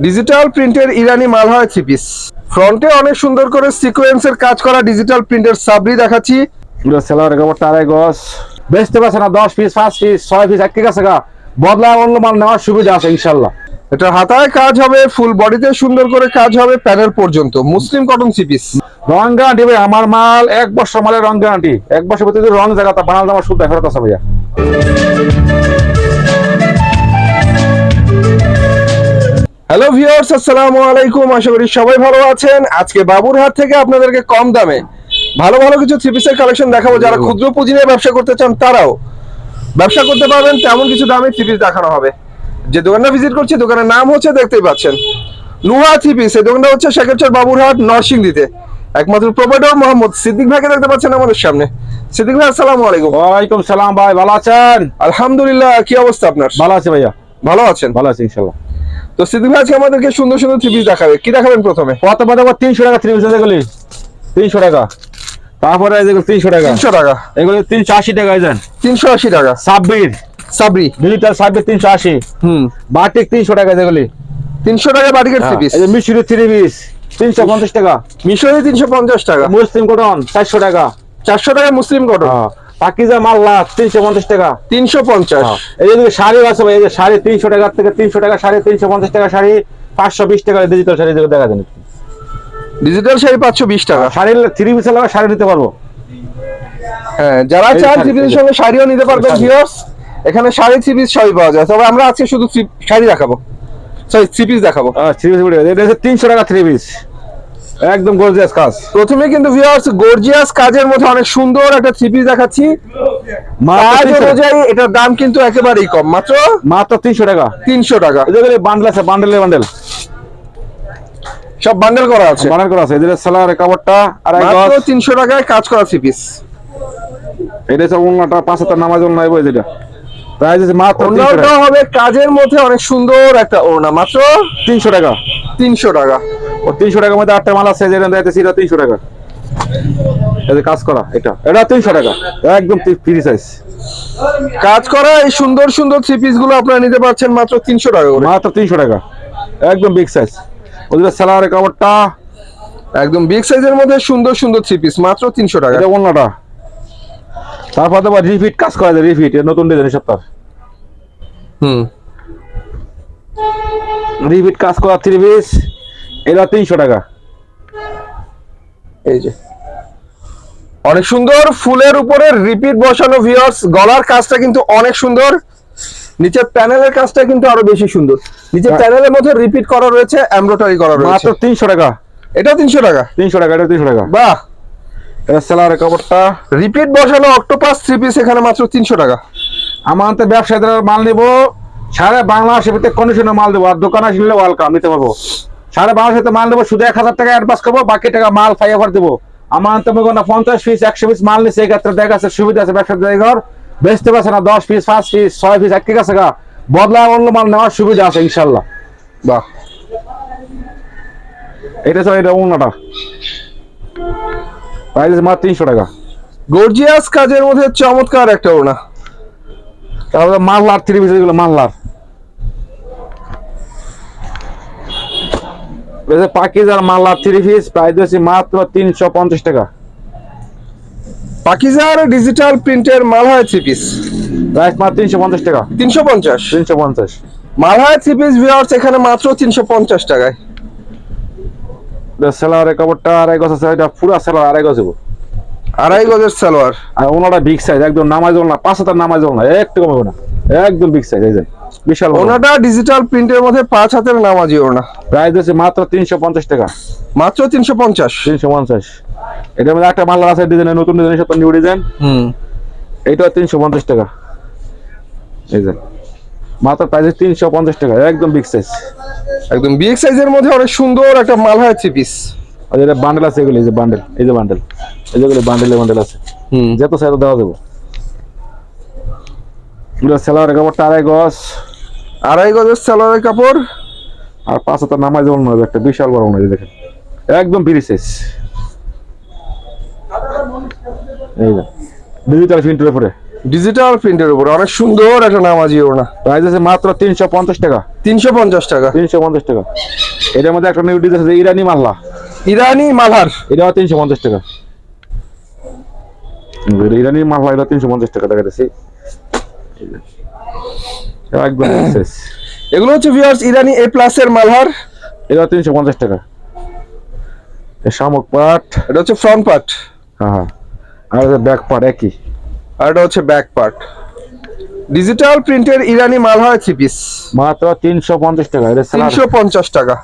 Digital প্রিন্টের ইরানি মাল হয় থ্রি পিস ফ্রন্টে অনেক সুন্দর করে সিকোয়েন্সের কাজ করা ডিজিটাল প্রিন্টের সাবরি দেখাচ্ছি। সেলার আড়াই গজ। বেচতে পারছে না দশ পিস পাঁচ পিস ছয় পিস এক আছে গা। বদলা অন্য মাল নেওয়ার সুবিধা আছে ইনশাল্লাহ এটা হাতায় কাজ হবে ফুল বডিতে সুন্দর করে কাজ হবে প্যানেল পর্যন্ত। মুসলিম কটন থ্রি পিস রং গ্যারান্টি ভাই আমার মাল এক বছর মালের রং গ্যারান্টি এক বছর ভিতরে যদি রং জায়গা তা বানাল আমার ফেরত আছে ভাইয়া। হ্যালো ভিউয়ার্স আসসালামু আলাইকুম। আশা করি সবাই ভালো আছেন। আজকে বাবুরহাট থেকে আপনাদেরকে কম দামে ভালো ভালো কিছু থ্রি পিসের কালেকশন দেখাবো। যারা ক্ষুদ্র পুঁজি নিয়ে ব্যবসা করতে চান তারাও ব্যবসা করতে পারবেন। তেমন কিছু দামে থ্রি পিস দেখানো হবে। যে দোকানটা ভিজিট করছি দোকানের নাম হচ্ছে দেখতেই পাচ্ছেন। নুহা থ্রি পিস এই দোকানটা হচ্ছে শেখেরচর বাবুরহাট নরসিংদীতে। একমাত্র প্রোভাইডার মোহাম্মদ সিদ্দিক ভাইকে দেখতে পাচ্ছেন আমাদের সামনে। সিদ্দিক ভাই আসসালামু আলাইকুম। ওয়ালাইকুম সালাম ভাই ভালো আছেন? আলহামদুলিল্লাহ কি অবস্থা আপনার? ভালো আছে ভাইয়া। ভালো আছেন? ভালো আছে ইনশাল্লাহ। তো সিদ্দিক ভাই আজকে আমাদেরকে সুন্দর সুন্দর থ্রি পিস দেখাবে। কি দেখাবেন প্রথমে? কত পাতা তিনশো টাকা থ্রি পিস এগুলি তিনশো টাকা। তারপরে যেগুলো তিনশো টাকা। তিনশো টাকা। এগুলি তিনশো আশি টাকা দেন তিনশো আশি টাকা। সাব্বির। সাবরি ডিজিটাল সাব্বির তিনশো আশি। হুম। বাটিক তিনশো টাকা যেগুলি তিনশো টাকা বাটিকের থ্রি পিস এই মিশরি থ্রি পিস তিনশো পঞ্চাশ টাকা। মিশরি তিনশো পঞ্চাশ টাকা। মুসলিম কটন চারশো টাকা। চারশো টাকা মুসলিম কটন পাকিজা মাল্লা তিনশো পঞ্চাশ টাকা। তিনশো পঞ্চাশ। এই যে শাড়ি আছে ভাই এই যে শাড়ি তিনশো টাকা থেকে তিনশো টাকা শাড়ি তিনশো পঞ্চাশ টাকা শাড়ি পাঁচশো বিশ টাকা ডিজিটাল শাড়ি যেগুলো দেখা যায় ডিজিটাল শাড়ি পাঁচশো বিশ টাকা। শাড়ি থ্রি পিসের লাগা শাড়ি দিতে পারব। হ্যাঁ যারা চান থ্রি পিসের সঙ্গে শাড়িও নিতে পারবেন। ভিউয়ার্স এখানে শাড়ি থ্রি পিস সবই পাওয়া যায়। তবে আমরা আজকে শুধু শাড়ি দেখাবো। সরি থ্রি পিস দেখাবো। থ্রি পিস এটা হচ্ছে তিনশো টাকা থ্রি পিস একদম গর্জিয়াস কাজ। প্রথমে কিন্তু ভিউয়ার্স গর্জিয়াস কাজের মধ্যে অনেক সুন্দর একটা থ্রি পিস দেখাচ্ছি। কাজ অনুযায়ী এটার দাম কিন্তু একেবারেই কম। মাত্র মাত্র তিনশো টাকা। তিনশো টাকা। এদের বান্ডেল আছে বান্ডেলের বান্ডেল সব বান্ডেল করা আছে। বান্ডেল করা আছে। এদের সালোয়ারের কাপড়টা আর মাত্র তিনশো টাকায় কাজ করা থ্রি পিস এটা হচ্ছে অন্যটা পাঁচ হাজার নামাজ অন্য যেটা। প্রাইস আছে মাত্র ওড়নাটা হবে কাজের মধ্যে অনেক সুন্দর একটা ওড়না। মাত্র তিনশো টাকা। তিনশো টাকা। ও তিনশো টাকার মধ্যে আটটা মাল আছে যেটা এটা তিনশো টাকা। যে কাজ করা এটা। এটা তিনশো টাকা। একদম ফ্রি সাইজ কাজ করা এই সুন্দর সুন্দর থ্রি পিসগুলো আপনারা নিতে পারছেন মাত্র তিনশো টাকা করে। মাত্র তিনশো টাকা। একদম বিগ সাইজ ওদের সালোয়ারের কাপড়টা। একদম বিগ সাইজের মধ্যে সুন্দর সুন্দর থ্রি পিস মাত্র তিনশো টাকা। এটা অন্যটা তারপর তোমার রিফিট কাজ করা যায় রিফিট নতুন ডিজাইন সপ্তাহ হুম। রিফিট কাজ করা থ্রি পিস এটা তিনশো টাকা। এই যে। অনেক সুন্দর ফুলের উপরে রিপিট বসানো ভিউয়ার্স গলার কাজটা কিন্তু অনেক সুন্দর। নিচের প্যানেলের কাজটা কিন্তু আরও বেশি সুন্দর। নিচে হ্যাঁ। প্যানেলের মধ্যে রিপিট করা রয়েছে এমব্রয়ডারি করা রয়েছে। মাত্র তিনশো টাকা। এটা তিনশো টাকা। তিনশো টাকা এটা তিনশো টাকা। বাহ! এটা কাপড়টা। রিপিট বসানো অক্টোপাস থ্রি পিস এখানে মাত্র তিনশো টাকা। আমার তো ব্যবসায়ীদের মাল নেব। সারা বাংলাদেশের ভিতরে কন্ডিশনে মাল দেবো। আর দোকান আসলে ওয়েলকাম নিতে পারব। সারা বাংলাদেশে মাল নেব। শুধু এক হাজার টাকা অ্যাডভান্স করব, বাকি টাকা মাল ফাইবার দেবো। আমার তো না, পঞ্চাশ পিস একশো পিস মাল নিচ্ছে এই ক্ষেত্রে দেখা যাচ্ছে সুবিধা আছে ব্যবসার জায়গার বেচতে পারছে না, দশ পিস পাঁচ পিস ছয় পিস এক আছে গা। বদলা অন্য মাল নেওয়ার সুবিধা আছে ইনশাল্লাহ বাহ। এটা স্যার এটা অন্যটা প্রাইস মাত্র তিনশো টাকা। গর্জিয়াস কাজের মধ্যে চমৎকার একটা ওড়না। তারপরে মাল্লার থ্রি পিস এগুলো মাল্লার। পাকিজার মাল্লার থ্রি পিস প্রাইস হচ্ছে মাত্র তিনশো পঞ্চাশ টাকা। পাকিজার ডিজিটাল প্রিন্টের মালহায় থ্রি পিস প্রাইস মাত্র তিনশো পঞ্চাশ টাকা। তিনশো পঞ্চাশ। তিনশো পঞ্চাশ। মালহায় থ্রি পিস ভিউয়ার্স এখানে মাত্র তিনশো পঞ্চাশ টাকায়। সেলারের কাপড়টা আড়াই গজ আছে এটা পুরো সেলার আড়াই গজ দেবো আড়াই গজের সালোয়ার? আর ওনাটা বিগ সাইজ একদম নামাজ না পাঁচ হাজার নামাজ না একটু কমাবো না। একদম বিগ সাইজ এই বিশাল ওনাটা ডিজিটাল প্রিন্টের মধ্যে পাঁচ হাতের নামাজি ওড়না। প্রাইস হচ্ছে মাত্র তিনশো পঞ্চাশ টাকা। মাত্র তিনশো পঞ্চাশ? তিনশো পঞ্চাশ। এটার মধ্যে একটা মাল্লার আছে ডিজাইনের নতুন ডিজাইন সব নিউ ডিজাইন হুম। এইটা তিনশো পঞ্চাশ টাকা। এই যে মাত্র প্রাইস তিনশো পঞ্চাশ টাকা একদম বিগ সাইজ একদম বিগ সাইজের মধ্যে অনেক সুন্দর একটা মালহায় থ্রি পিস আর যেটা বান্ডেল আছে এগুলো এই যে বান্ডেল এই যে বান্ডেল এই যেগুলো বান্ডেলে বান্ডেল আছে। হুম। যত সাইজ দেওয়া দেবো এগুলো সেলারের কাপড়টা আড়াই গজ। আড়াই গজের সালোয়ারের কাপড়। আর পাঁচ হাজার নামাজ যেমন হবে একটা বিশাল বড় মনে দেখেন। একদম ফ্রি সাইজ এই যে ডিজিটাল প্রিন্টের উপরে। ডিজিটাল প্রিন্টের উপর অনেক সুন্দর একটা নামাজি ওড়না। প্রাইস আছে মাত্র তিনশো পঞ্চাশ টাকা। তিনশো পঞ্চাশ টাকা। তিনশো পঞ্চাশ টাকা। এটার মধ্যে একটা নিউ ডিজাইন আছে ইরানি মাল্লা ইরানি মালহার। এটাও তিনশো পঞ্চাশ টাকা। ইরানি মাল্লা এটা তিনশো পঞ্চাশ টাকা দেখা যাচ্ছে একদম এগুলো হচ্ছে ভিউয়ার্স ইরানি এ প্লাস এর মালহার। এটা তিনশো পঞ্চাশ টাকা। শামুক পাট। এটা হচ্ছে ফ্রন্ট পার্ট হ্যাঁ হ্যাঁ। আর ব্যাক পাট একই। আর এটা হচ্ছে ব্যাক পার্ট ডিজিটাল প্রিন্টের ইরানি মালহার থ্রি পিস মাত্র তিনশো পঞ্চাশ টাকা তিনশো পঞ্চাশ টাকা।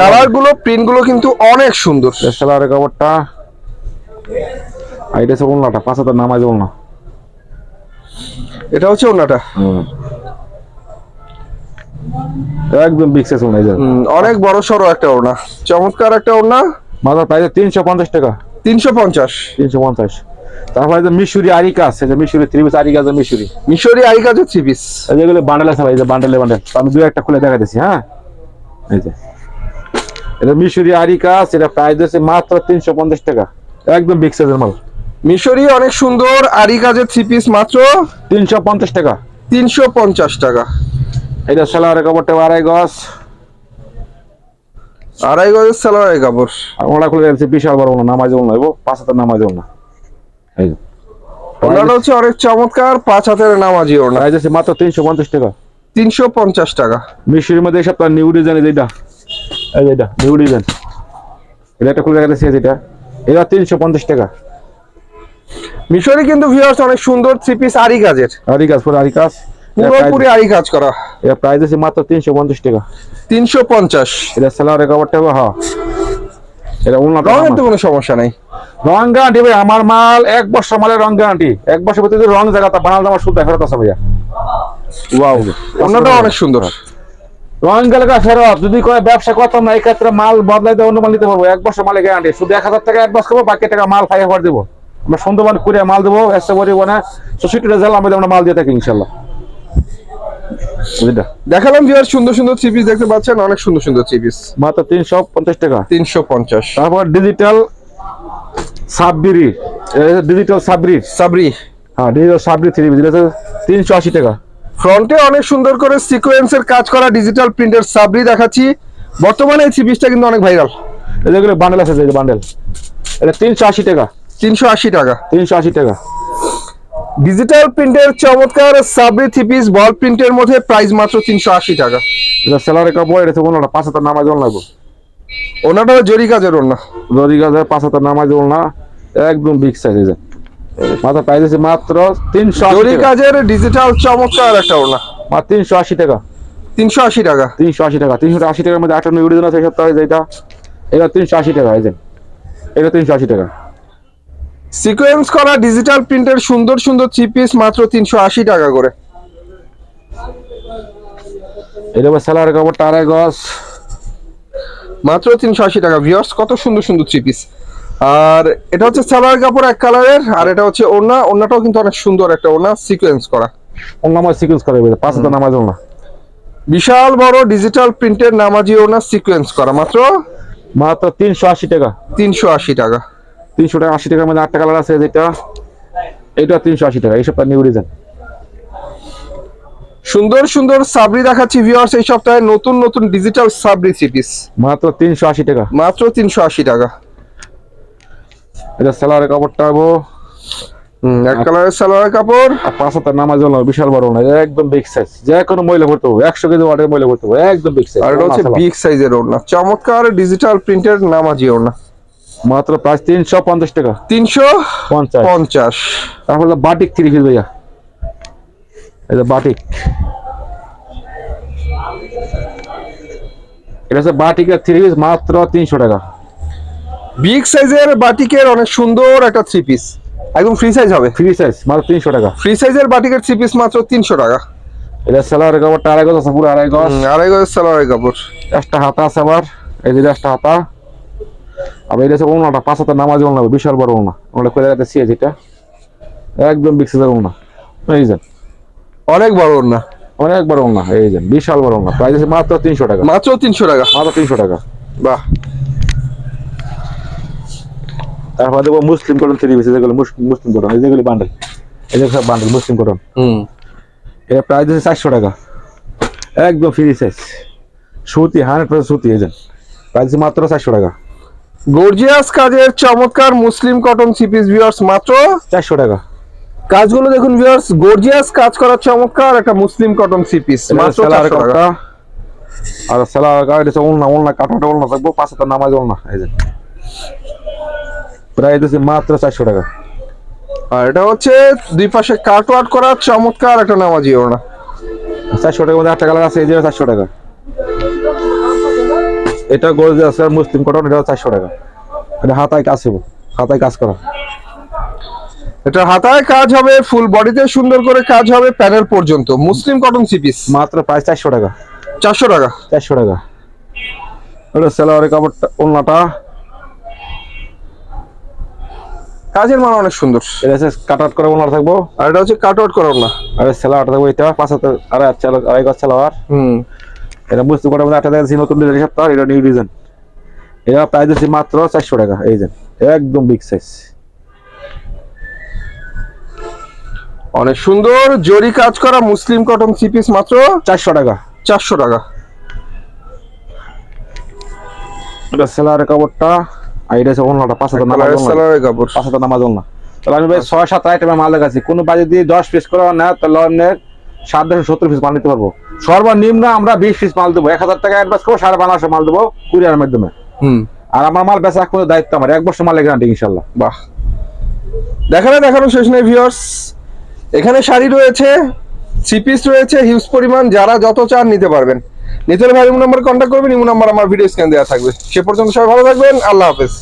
কালারগুলো প্রিন্টগুলো কিন্তু অনেক সুন্দর। সেলারের কাপড়টা আর এটা হচ্ছে ওলনাটা পাঁচ হাজার নামাজ ওলনা এটা হচ্ছে ওনাটা একদম বিগ সাইজ অনেক বড় সড়ো একটা ওড়না। চমৎকার একটা ওড়না। মাত্র প্রাইস তিনশো পঞ্চাশ টাকা। তিনশো পঞ্চাশ। তিনশো পঞ্চাশ। তারপরে যে মিশুরি আরিকা আছে যে মিশুরি থ্রি পিস আরিকা আছে মিশুরি। মিশরি আই কাজের থ্রি পিস এই যেগুলো বান্ডেল আছে ভাই যে বান্ডেলে বান্ডেল আমি দু একটা খুলে দেখা দিচ্ছি হ্যাঁ? এই যে। এটা মিশুরি আরিকা সেটা প্রাইস আছে মাত্র তিনশো পঞ্চাশ টাকা। একদম বিগ সাইজের মাল। মিশরি অনেক সুন্দর আরি কাজের থ্রি পিস মাত্র তিনশো পঞ্চাশ টাকা। তিনশো পঞ্চাশ টাকা। এটা সেলারের কাপড়টা আড়াই গজ। আড়াই গজের সালোয়ারের কাপড়। ওরা খুলে যাচ্ছে বিশাল বড় না নামাজ না এবো পাঁচ হাজার নামাজ না এই যে ওনাটা হচ্ছে অনেক চমৎকার পাঁচ হাতের নামাজি ওড়না। প্রাইস আছে মাত্র তিনশো পঞ্চাশ টাকা। তিনশো পঞ্চাশ টাকা। মিশরির মধ্যে এসব তার নিউ ডিজাইন এই যে এটা এই এটা নিউ ডিজাইন এটা একটা খুলে দেখা যাচ্ছে যেটা। এটা তিনশো পঞ্চাশ টাকা। মিশরি কিন্তু ভিউয়ার্স অনেক সুন্দর থ্রি পিস আরি কাজের। আরি কাজ পুরো আরি কাজ পুরোপুরি আরি কাজ করা। এটা প্রাইস আছে মাত্র তিনশো পঞ্চাশ টাকা। তিনশো পঞ্চাশ। এটা সেলারের কাপড়টা হবে হ্যাঁ। এটা উন্নত রঙের তো কোনো সমস্যা নাই। রং গ্যারান্টি ভাই আমার মাল এক বছর মালের রং গ্যারান্টি এক বছর ভিতরে রং জায়গা তা বানাল আমার শুদ্ধ ফেরত আছে ভাইয়া। ওয়াও ওনাটা অনেক সুন্দর। রং গেলে ফেরত যদি কয় ব্যবসা করতাম না এই ক্ষেত্রে মাল বদলাই দেওয়া অন্য মাল নিতে পারব। এক বছর মালে গ্যারান্টি শুধু এক হাজার টাকা অ্যাডভান্স করব বাকি টাকা মাল ফাইভ দেবো। আমরা সুন্দরবন করে মাল দেবো এসে বলি মানে সোসাইটি রেজাল্ট আমাদের আমরা মাল দিয়ে থাকি ইনশাল্লাহ। দেখালাম ভিউয়ার সুন্দর সুন্দর থ্রি পিস দেখতে পাচ্ছেন অনেক সুন্দর সুন্দর থ্রি পিস মাত্র তিনশো পঞ্চাশ টাকা। তিনশো পঞ্চাশ। তারপর ডিজিটাল সাববিরি ডিজিটাল সাবরি। সাবরি। হ্যাঁ ডিজিটাল সাবরি থ্রি পিস তিনশো আশি টাকা। ফ্রন্টে অনেক সুন্দর করে সিকোয়েন্সের কাজ করা ডিজিটাল প্রিন্টের সাবরি দেখাচ্ছি। বর্তমানে এই থ্রি পিসটা কিন্তু অনেক ভাইরাল এই বান্ডেল আছে বান্ডেল এটা তিনশো আশি টাকা। তিনশো আশি টাকা। তিনশো আশি টাকা। ডিজিটাল প্রিন্টের চমৎকার সাবরি থ্রি পিস বল প্রিন্টের মধ্যে প্রাইস মাত্র তিনশো আশি টাকা। এটা সেলারের কাপড় এটা কোনো পাঁচ হাজার নামাজ লাগবে ওনাটা জরি কাজের ওনা জরি গাছের পাঁচ হাজার নামাজ জল না একদম বিগ সাইজ যে। প্রাইস আছে মাত্র তিনশো আশি জরি। কাজের ডিজিটাল চমৎকার একটা ওনা মাত্র তিনশো আশি টাকা। তিনশো আশি টাকা। তিনশো আশি টাকা। তিনশো আশি টাকার মধ্যে আটান্ন ইউরিজন আছে এই সপ্তাহে যেটা এটা তিনশো আশি টাকা এই যে। এটা তিনশো আশি টাকা। সিকোয়েন্স করা ডিজিটাল প্রিন্টের সুন্দর সুন্দর থ্রি পিস মাত্র তিনশো আশি টাকা করে। এটা সেলারের কাপড়টা আড়াই মাত্র তিনশো আশি টাকা। ভিউয়ার্স কত সুন্দর সুন্দর থ্রি পিস। আর এটা হচ্ছে সালোয়ার কাপড় এক কালারের আর এটা হচ্ছে ওড়না। ওড়নাটাও কিন্তু অনেক সুন্দর একটা ওড়না সিকোয়েন্স করা। অন্য আমার সিকুয়েন্স করে দেবে পাঁচ হাজার নামাজ জল না বিশাল বড় ডিজিটাল প্রিন্টের নামাজি ওড়না সিকোয়েন্স করা। মাত্র মাত্র তিনশো আশি টাকা। তিনশো আশি টাকা। তিনশো টাকা আশি টাকার মধ্যে আটটা কালার আছে যেটা। এটা তিনশো আশি টাকা এই সপ্তাহে নিউ ডিজাইন সুন্দর সুন্দর সাবরি দেখাচ্ছি ভিউয়ার্স এই সপ্তাহে নতুন নতুন ডিজিটাল সাবরি পিস মাত্র তিনশো আশি টাকা। মাত্র তিনশো আশি টাকা। এটা সেলারের কাপড়টা হুম, এক কালারের সালোয়ার কাপড়। আর পাঁচ হাজার নামাজ জল বিশাল বড় না এটা একদম বিগ সাইজ যে কোনো মহিলা ভরতে হবে একশো কেজি ওয়াটের মহিলা ভরতে হবে একদম বিগ সাইজ আর এটা হচ্ছে বিগ সাইজের ওড়না চমৎকার ডিজিটাল প্রিন্টের নামাজি ওড়না। মাত্র প্রাইস তিনশো পঞ্চাশ টাকা। তিনশো পঞ্চাশ। পঞ্চাশ। তারপর বাটিক থ্রি পিস ভাইয়া। যে বাটিক। এটা হচ্ছে বাটিকের থ্রি পিস মাত্র তিনশো টাকা। বিগ সাইজের বাটিকের অনেক সুন্দর একটা থ্রি পিস একদম ফ্রি সাইজ হবে। ফ্রি সাইজ মাত্র তিনশো টাকা। ফ্রি সাইজের বাটিকের থ্রি পিস মাত্র তিনশো টাকা। এটা সেলারের কাপড়টা আড়াই গজ আছে পুরো আড়াই গজ। আড়াই সালোয়ারের কাপড়। একটা হাতা আছে আবার এই যে একটা হাতা। আবার এটা হচ্ছে ওনাটা পাঁচ হাতে নামাজ ওনা বিশাল বড় ওনা ওনাটা করে রাখতে যেটা একদম বিগ সাইজের ওনা এই যে। অনেক বড় ওড়না। অনেক বড় ওনা এই যে বিশাল বড় ওনা প্রাইস আছে মাত্র তিনশো টাকা। মাত্র তিনশো টাকা। মাত্র তিনশো টাকা। বাহ। তারপর দেখব মুসলিম কটন থ্রি পিস যেগুলো মুসলিম কটন এই যেগুলো বান্ডেল এই যে সব বান্ডেল মুসলিম কটন হুম। এটা প্রাইস হচ্ছে চারশো টাকা। একদম ফ্রি সাইজ সুতি হান্ড্রেড পার্সেন্ট সুতি এই যে। প্রাইস মাত্র চারশো টাকা। গর্জিয়াস কাজের চমৎকার মুসলিম কটন সিপিস পিস ভিউয়ার্স মাত্র চারশো টাকা। কাজগুলো দেখুন ভিউয়ার্স গর্জিয়াস কাজ করার চমৎকার একটা মুসলিম কটন সিপিস মাত্র 400 টাকা। আর সেলার কাপড় এটা ওলনা ওলনা কাটাটা ওলনা থাকব পাঁচ হাজার নামাজ ওলনা এই যে। প্রাইস হচ্ছে মাত্র চারশো টাকা। আর এটা হচ্ছে দুই পাশে কাট ওয়াট করা চমৎকার একটা নামাজি ওড়না। চারশো টাকার মধ্যে আটটা কালার আছে এই যে চারশো টাকা। এটা আছে আর মুসলিম কটন এটা চারশো টাকা। এটা হাতায় কাজ হবে হাতায় কাজ করা। এটা হাতায় কাজ হবে ফুল বডিতে সুন্দর করে কাজ হবে প্যানেল পর্যন্ত। মুসলিম কটন থ্রি পিস মাত্র প্রাইস চারশো টাকা। চারশো টাকা। চারশো টাকা। এটা সেলারের কাপড়টা ওলনাটা। কাজের মান অনেক সুন্দর। এটা হচ্ছে কাট আউট করে ওলনা থাকব। আর এটা হচ্ছে কাট আউট করা ওড়না আর সেলারটা থাকব এটা পাঁচ হাজার আড়াই হাজার আড়াই গজ সেলার হুম। এটা মুসলিম কটন মধ্যে আটটা দেখছি নতুন ডিজাইন সপ্তাহ এটা নিউ ডিজাইন এটা প্রাইস হচ্ছে মাত্র চারশো টাকা এই যে একদম বিগ সাইজ অনেক সুন্দর জরি কাজ করা মুসলিম কটন থ্রি পিস মাত্র চারশো টাকা। চারশো টাকা। এটা সেলারের কাপড়টা আর এটা হচ্ছে ওলনাটা পাঁচ হাজার নামাজ। সালোয়ারের কাপড়। পাঁচ হাজার নামাজ ওলনা তাহলে আমি ভাই ছয় সাত আইটেমের মাল দেখাচ্ছি কোনো বাজে দিয়ে দশ পিস করে না তাহলে অন্যের সাত দেড়শো সত্তর পিস মাল নিতে পারব। সর্বনিম্ন আমরা বিশ পিস মাল দেবো। এক হাজার টাকা অ্যাডভান্স করব সাড়ে বারোশো মাল দেবো কুরিয়ার মাধ্যমে। আর আমার মাল বেচা কোনো দায়িত্ব আমার। এক বছর মালের গ্যারান্টি ইনশাল্লাহ বাহ। দেখানো দেখানো শেষ নেই ভিউয়ার্স এখানে শাড়ি রয়েছে থ্রি পিস রয়েছে হিউজ পরিমাণ। যারা যত চান নিতে পারবেন। নিতে হলে ভাই নাম্বার কন্ট্যাক্ট করবেন ইমো নাম্বার আমার ভিডিও স্ক্যান দেওয়া থাকবে। সে পর্যন্ত সবাই ভালো থাকবেন। আল্লাহ হাফেজ।